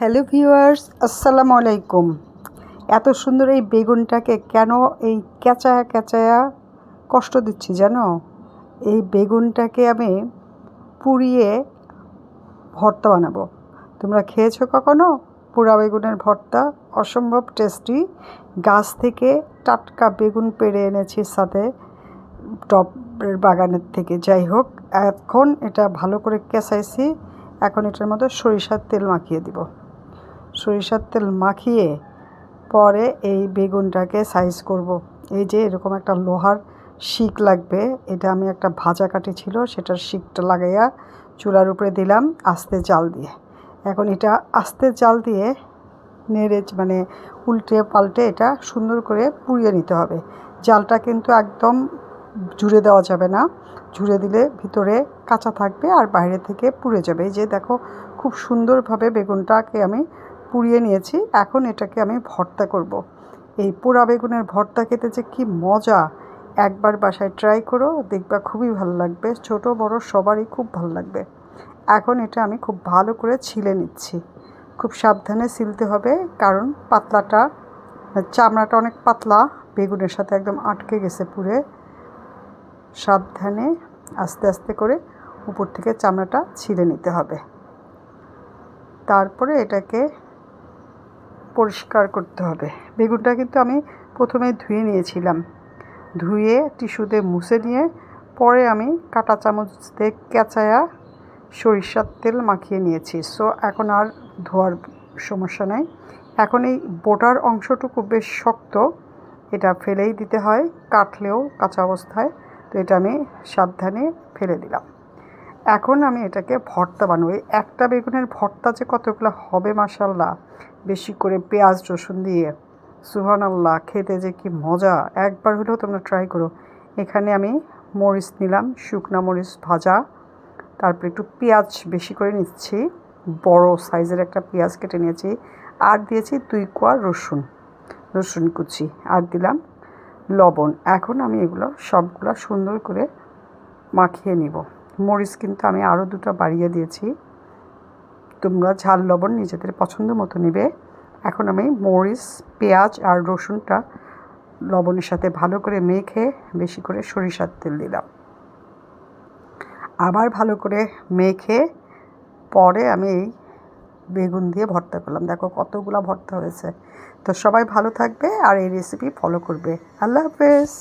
Hello viewers, আসসালামু আলাইকুম। এত সুন্দর এই বেগুনটাকে কেন এই ক্যাচায়া ক্যাচায়া কষ্ট দিচ্ছি জানো? এই বেগুনটাকে আমি পুড়িয়ে ভর্তা বানাবো। তোমরা খেয়েছো কখনো? পোড়া বেগুনের ভর্তা? অসম্ভব টেস্টি গাছ থেকে টাটকা বেগুন পেড়ে এনেছি সাথে টবের বাগানের থেকে। যাই হোক, এখন এটা ভালো করে কেঁচাইছি। এখন এটার মধ্যে সরিষার তেল মাখিয়ে দিব। সরিষার তেল মাখিয়ে পরে এই বেগুনটাকে সাইজ করব। এই যে এরকম একটা লোহার শিক লাগবে, এটা আমি একটা ভাজা কাটি ছিল, সেটার শিকটা লাগাইয়া চুলার উপরে দিলাম আস্তে জাল দিয়ে। এখন এটা আস্তে জাল দিয়ে নেড়ে মানে উল্টে পাল্টে এটা সুন্দর করে পুড়িয়ে নিতে হবে। জালটা কিন্তু একদম জুড়ে দেওয়া যাবে না। ঝুড়ে দিলে ভিতরে কাঁচা থাকবে আর বাইরে থেকে পুড়ে যাবে। এই যে দেখো, খুব সুন্দরভাবে বেগুনটাকে আমি পুড়িয়ে নিয়েছি, এখন এটাকে আমি ভর্তা করব। এই পোড়া বেগুনের ভর্তা খেতে যে কি মজা! একবার বাসায় ট্রাই করো, দেখবা খুবই ভালো লাগবে, ছোট, বড়, সবারই খুব ভালো লাগবে। এখন এটা আমি খুব ভালো করে ছিলে নিচ্ছি। খুব সাবধানে সিলতে হবে, কারণ পাতলাটা, চামড়াটা অনেক পাতলা, বেগুনের সাথে একদম আটকে গেছে পুরে সাবধানে আস্তে আস্তে করে উপর থেকে চামড়াটা ছিলে নিতে হবে। তারপরে এটাকে পরিষ্কার করতে হবে। বেগুনটা কিন্তু আমি প্রথমে ধুয়ে নিয়েছিলাম। ধুয়ে টিস্যুতে মুছে নিয়ে পরে আমি কাটা চামচ দিয়ে কেঁচায়া সরিষার তেল মাখিয়ে নিয়েছি। সো এখন আর ধোয়ার সমস্যা নেই। এখন এই বোটার অংশটুকু বেশ শক্ত। এটা ফেলেই দিতে হয়, কাটলেও কাঁচা অবস্থায়। তো এটা আমি সাবধানে ফেলে দিলাম। এখন আমি এটাকে ভর্তা বানাবো। একটা বেগুনের ভর্তা যে কতগুলো হবে মাসাল্লাহ বেশি করে পেঁয়াজ, রসুন দিয়ে সুহান আল্লাহ খেতে যে কি মজা। একবার হলেও তোমরা ট্রাই করো। এখানে আমি মরিচ নিলাম, শুকনা মরিচ ভাজা, তারপর একটু পেঁয়াজ বেশি করে নিচ্ছি, বড় সাইজের একটা পেঁয়াজ কেটে নিয়েছি, আর দিয়েছি দুই কোয়া রসুন রসুন কুচি, আর দিলাম লবণ। এখন আমি এগুলো সবগুলো সুন্দর করে মাখিয়ে নিব। মরিচ কিন্তু আমি আরও দুটো বাড়িয়ে দিয়েছি। তোমরা ঝাল, লবণ নিজেদের পছন্দ মতো নেবে। এখন আমি মরিচ, পেঁয়াজ আর রসুনটা লবণের সাথে ভালো করে মেখে বেশি করে সরিষার তেল দিলাম। আবার ভালো করে মেখে পরে আমি এই বেগুন দিয়ে ভর্তা করলাম। দেখো কতগুলো ভর্তা হয়েছে। তো সবাই ভালো থাকবে আর এই রেসিপি ফলো করবে। আল্লাহ হাফেজ।